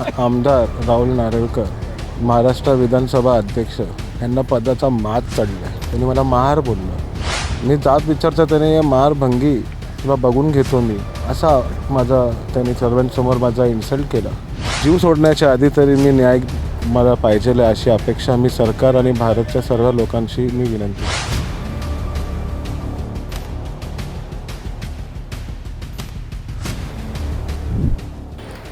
आमदार राहुल नारळकर महाराष्ट्र विधानसभा अध्यक्ष यांना पदाचा मात चढला त्यांनी मला महार बोललं. मी जात विचारता त्याने महार भंगी तुला बघून घेतो मी? असा माझा त्यांनी सर्वांसमोर माझा इन्सल्ट केला. जीव सोडण्याच्या आधी तरी मी न्याय मला पाहिजे अशी अपेक्षा मी सरकार आणि भारतच्या सर्व लोकांशी मी विनंती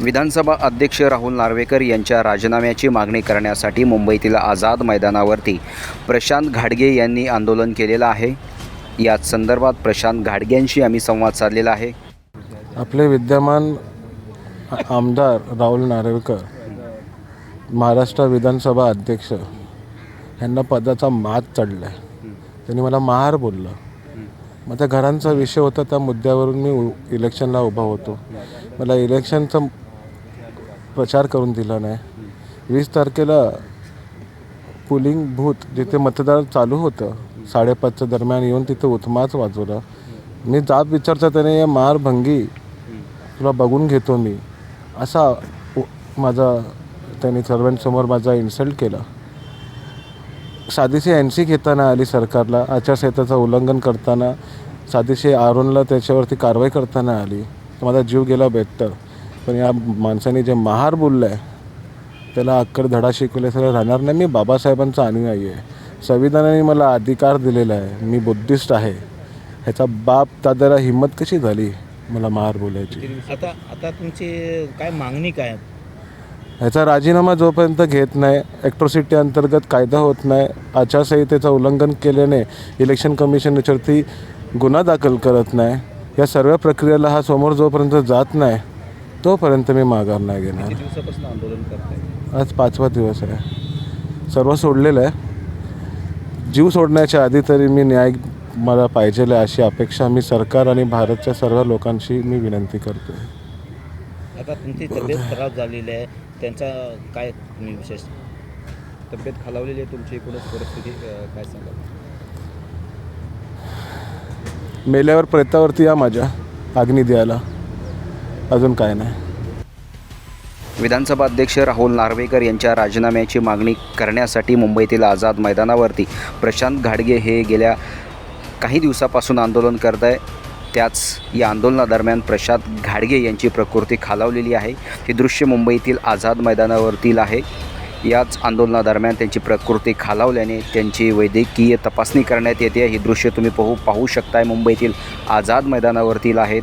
विधानसभा अध्यक्ष राहुल नार्वेकर यांच्या राजीनाम्याची मागणी करण्यासाठी मुंबईतील आझाद मैदानावरती प्रशांत घाडगे यांनी आंदोलन केलेलं आहे. याच संदर्भात प्रशांत घाडग्यांशी आम्ही संवाद साधलेला आहे. आपले विद्यमान आमदार राहुल नार्वेकर महाराष्ट्र विधानसभा अध्यक्ष यांना पदाचा मात चढला आहे त्यांनी मला महार बोललं. मग त्या घरांचा विषय होता त्या मुद्द्यावरून मी उ- इलेक्शनला उभा होतो. मला इलेक्शनचं प्रचार करून दिला नाही. वीस तारखेला पुलिंग बूथ जिथे मतदार चालू होतं साडेपाचच्या दरम्यान येऊन तिथे उतमाच वाजवला. मी जाब विचारता त्याने या मारभंगी तुला बघून घेतो मी. असा माझा त्यांनी सर्वांसमोर माझा इन्सल्ट केला. साधीशी एन सी घेताना आली सरकारला आचारसंहितेचं उल्लंघन करताना साधीशी आरोनला त्याच्यावरती कारवाई करताना आली. माझा जीव गेला बेटर पण या माणसाने जे महार बोललं आहे त्याला अक्कल धडा शिकवल्याशिवाय राहणार नाही. मी बाबासाहेबांचा अनुयायी आहे. संविधानाने मला अधिकार दिलेला आहे. मी बुद्धिस्ट आहे. ह्याचा बाप दादाला हिंमत कशी झाली? मला महार बोलायची. आता आता तुमची काय मागणी काय? ह्याचा राजीनामा जोपर्यंत घेत नाही ॲक्ट्रॉसिटी अंतर्गत कायदा होत नाही आचारसंहितेचं उल्लंघन केल्याने इलेक्शन कमिशन याच्यावरती गुन्हा दाखल करत नाही या सर्व प्रक्रियेला हा समोर जोपर्यंत जात नाही तोपर्यंत मी माघार नाही घेणार. किती दिवसापासून आंदोलन करताय? आज पाचवा दिवस आहे. सर्व सोडलेलं आहे. जीव सोडण्याच्या आधी तरी मी न्याय मला पाहिजे अशी अपेक्षा मी सरकार आणि भारतच्या सर्व लोकांशी मी विनंती करतो आता तुमची तब्येत खराब झालेली आहे. त्यांचा काय तुम्ही विशेष तब्येत खालावलेली आहे तुमची? एकूणच परिस्थिती काय सांगाल? मेल्यावर प्रेतावरती या माझ्या. अग्नी द्यायला. अजून काय नाही. विधानसभा अध्यक्ष राहुल नार्वेकर यांच्या राजीनाम्याची मागणी करण्यासाठी मुंबईतील आझाद मैदानावरती प्रशांत घाडगे हे गेल्या काही दिवसापासून आंदोलन करत आहे त्याच या आंदोलनादरम्यान प्रशांत घाडगे यांची प्रकृती खालावलेली आहे. हे दृश्य मुंबईतील आझाद मैदानावरतील आहे. याच आंदोलनादरम्यान त्यांची प्रकृती खालावल्याने त्यांची वैद्यकीय तपासणी करण्यात येते. हे दृश्य तुम्ही पाहू पाहू शकताय. मुंबईतील आझाद मैदानावरतील आहेत.